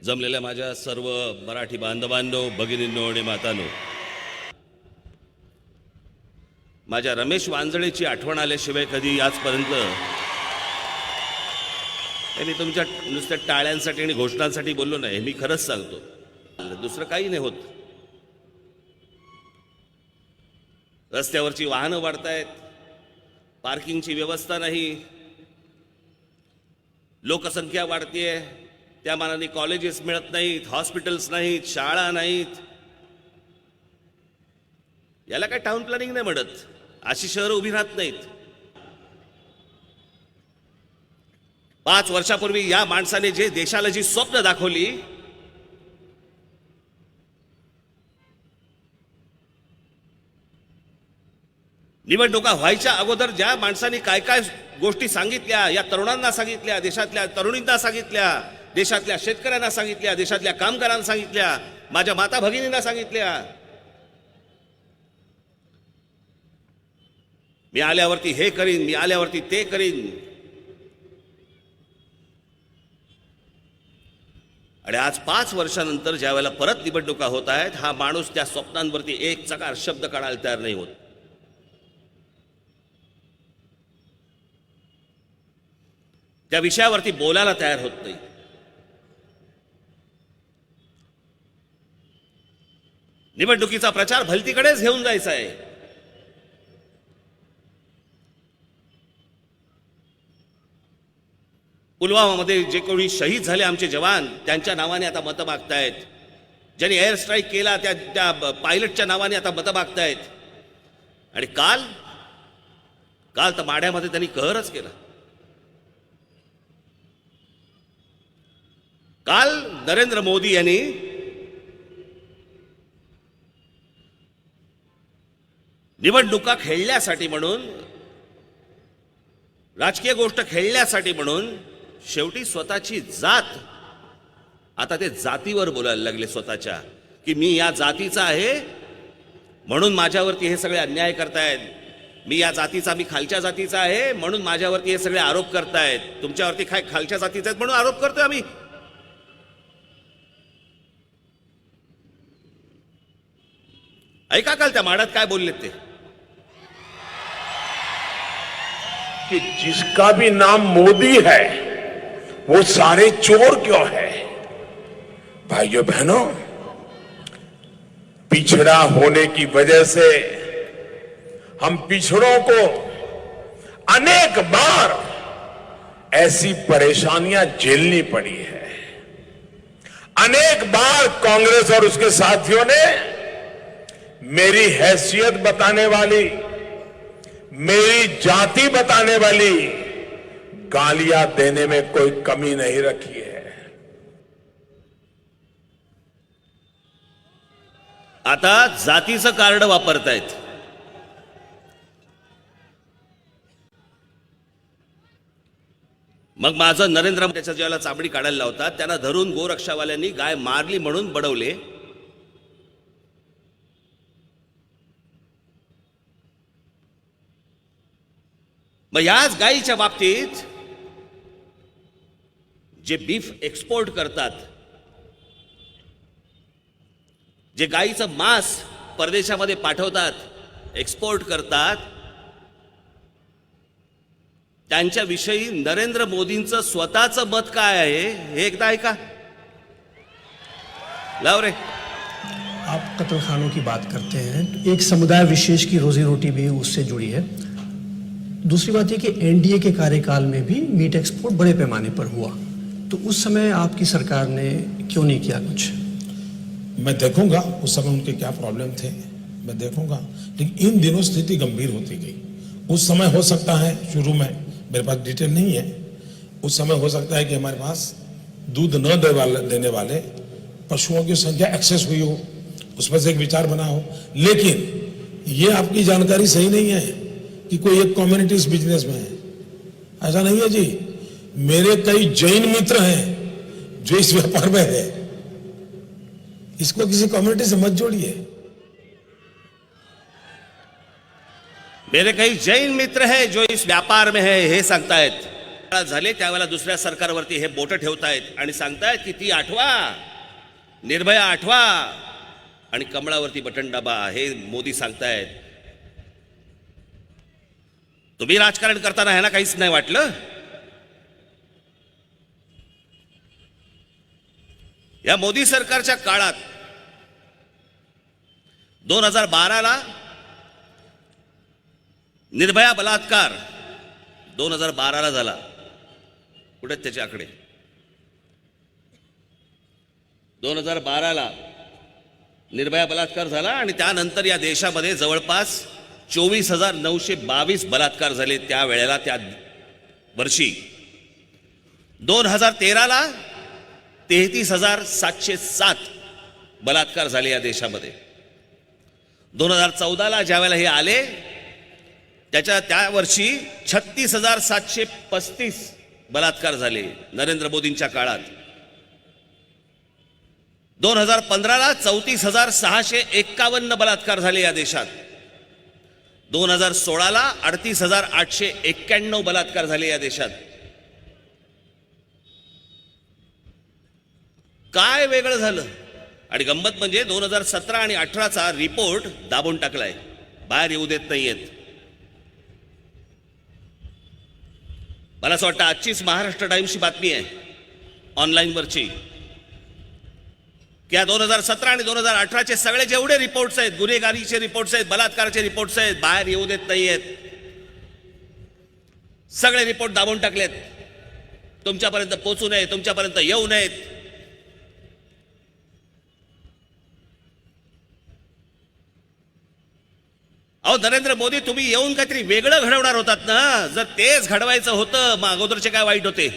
जमलेल्या माझ्या सर्व मराठी बांधवांनो भगिनींनो आणि मातानो माझ्या रमेश वांजळेची आठवण आल्याशिवाय कधी आजपर्यंत मी तुमच्या नुसत्या टाळ्यांसाठी आणि घोषणांसाठी बोललो नाही मी खरंच सांगतो. दुसरं काही नाही होत. रस्त्यावरची वाहनं वाढतायत. पार्किंगची व्यवस्था नाही. लोकसंख्या वाढतीये. त्या मानाने कॉलेजेस मिळत नाहीत हॉस्पिटल्स नाहीत शाळा नाहीत. याला काय टाउन प्लॅनिंग नाही म्हणत. अशी शहरं उभी राहत नाहीत. पाच वर्षापूर्वी या माणसाने जे देशाला जी स्वप्न दाखवली निवडणुका व्हायच्या अगोदर ज्या माणसांनी काय काय गोष्टी सांगितल्या या तरुणांना सांगितल्या देशातल्या तरुणींना सांगितल्या देशातल्या शेतकऱ्यांना सांगितल्या देशातल्या कामगारांना सांगितल्या माझ्या माता भगिनींना सांगितल्या. मी आल्यावरती हे करीन मी आल्यावरती ते करीन. आणि आज पाच वर्षानंतर ज्या वेळेला परत निवडणुका होत आहेत हा माणूस त्या स्वप्नांवरती एक चकार शब्द काढायला तयार नाही होत. त्या विषयावरती बोलायला तयार होत नाही. निवडणुकीचा प्रचार भलतीकडेच घेऊन जायचा आहे. पुलवामामध्ये जे कोणी शहीद झाले आमचे जवान त्यांच्या नावाने आता मतं मागतायत. ज्यांनी एअर स्ट्राईक केला त्या त्या पायलटच्या नावाने आता मतं मागतायत. आणि काल काल तर माढ्यामध्ये त्यांनी कहरच केला. काल नरेंद्र मोदी यांनी निवडणुका खेळण्यासाठी म्हणून राजकीय गोष्ट खेळण्यासाठी म्हणून शेवटी स्वतःची जात आता ते जातीवर बोलायला लागले स्वतःच्या की मी या जातीचा आहे म्हणून माझ्यावरती हे सगळे अन्याय करतायत. मी या जातीचा मी खालच्या जातीचा आहे म्हणून माझ्यावरती हे सगळे आरोप करतायत. तुमच्यावरती काय खालच्या जातीचा आहेत म्हणून आरोप करतोय आम्ही. ऐका काल त्या काय बोललेत ते? कि जिसका भी नाम मोदी है, वो सारे चोर क्यों है? भाइयों बहनों, पिछड़ा होने की वजह से हम पिछड़ों को अनेक बार ऐसी परेशानियाँ झेलनी पड़ी है। अनेक बार कांग्रेस और उसके साथियों ने मेरी हैसियत बताने वाली मेरी जाति बताने वाली गालियां देने में कोई कमी नहीं रखी है। आता जातीचं कार्ड वापरतायत. मग माझं नरेंद्र त्याच्या ज्याला चाबडी काढायला लावतात त्यांना धरून गोरक्षावाल्यांनी गाय मारली म्हणून बडवले. मग याच गायीच्या बाबतीत जे बीफ एक्सपोर्ट करतात जे गाईचं मांस परदेशामध्ये पाठवतात एक्सपोर्ट करतात त्यांच्याविषयी नरेंद्र मोदींचं स्वतःचं मत काय आहे हे एकदा ऐका. लाव रे. आप कत्लखानों की बात करते हैं एक समुदाय विशेष की रोजी रोटी भी उससे जुड़ी है। दूसरी बात ये कि एनडीए के कार्यकाल में भी मीट एक्सपोर्ट बड़े पैमाने पर हुआ। तो उस समय आपकी सरकार ने क्यों नहीं किया कुछ? मैं देखूँगा, उस समय उनके क्या प्रॉब्लम थे, मैं देखूँगा। लेकिन इन दिनों स्थिति गंभीर होती गई। उस समय हो सकता है, शुरू में, मेरे पास डिटेल नहीं है। उस समय हो सकता है कि हमारे पास दूध न दे वाले, देने वाले पशुओं की संख्या एक्सेस हुई हो उसमें से एक विचार बना हो। लेकिन ये आपकी जानकारी सही नहीं है। कि कोई एक कम्युनिटी इस बिजनेस में है। ऐसा नहीं है जी। मेरे कई जैन मित्र हैं जो इस व्यापार में है। इसको किसी कम्युनिटी से मत जोड़िए। मेरे काही जैन मित्र है जो इस व्यापार में है हे। सांगतायत झाले त्यावेळेला दुसऱ्या सरकारवरती हे बोट ठेवतायत आणि सांगतायत की ती आठवा निर्भया आठवा आणि कमळावरती बटन दाबा हे मोदी सांगतायत तुम्ही राजकारण करताना ह्याला काहीच नाही वाटलं? या मोदी सरकारच्या काळात दोन हजार बाराला निर्भया बलात्कार दोन हजार बाराला झाला. कुठे त्याचे आकडे? दोन हजार बाराला निर्भया बलात्कार झाला आणि त्यानंतर या देशामध्ये जवळपास चोवीस हजार नऊशे बावीस बलात्कार झाले त्यावेळेला त्या वर्षी. दोन हजार तेराला तेहतीस हजार सातशे सात बलात्कार झाले या देशामध्ये. दोन हजार चौदाला ज्यावेळेला हे आले त्याच्या त्या वर्षी छत्तीस हजार सातशे पस्तीस बलात्कार झाले नरेंद्र मोदींच्या काळात. दोन हजार पंधराला चौतीस हजार सहाशे एक्कावन्न बलात्कार झाले या देशात. दोन हजार सोळाला अडतीस हजार आठशे एक्क्याण्णव बलात्कार झाले या देशात. काय वेगळं झालं? आणि गंमत म्हणजे दोन हजार सतरा आणि अठराचा रिपोर्ट दाबून टाकलाय. बाहेर येऊ देत नाहीयेत. मला असं वाटतं आजचीच महाराष्ट्र टाइम्सची बातमी आहे. ऑनलाईनवरची. या दोन हजार सतरा आणि दोन हजार अठराचे सगळे जेवढे रिपोर्ट्स आहेत गुन्हेगारीचे रिपोर्ट्स आहेत बलात्काराचे रिपोर्ट्स आहेत बाहेर येऊ देत नाहीयेत. सगळे रिपोर्ट दाबून टाकलेत. तुमच्यापर्यंत पोचू नये तुमच्यापर्यंत येऊ नयेत. अहो नरेंद्र मोदी तुम्ही येऊन काहीतरी वेगळं घडवणार होतात ना? जर तेच घडवायचं होतं मग अगोदरचे काय वाईट होते?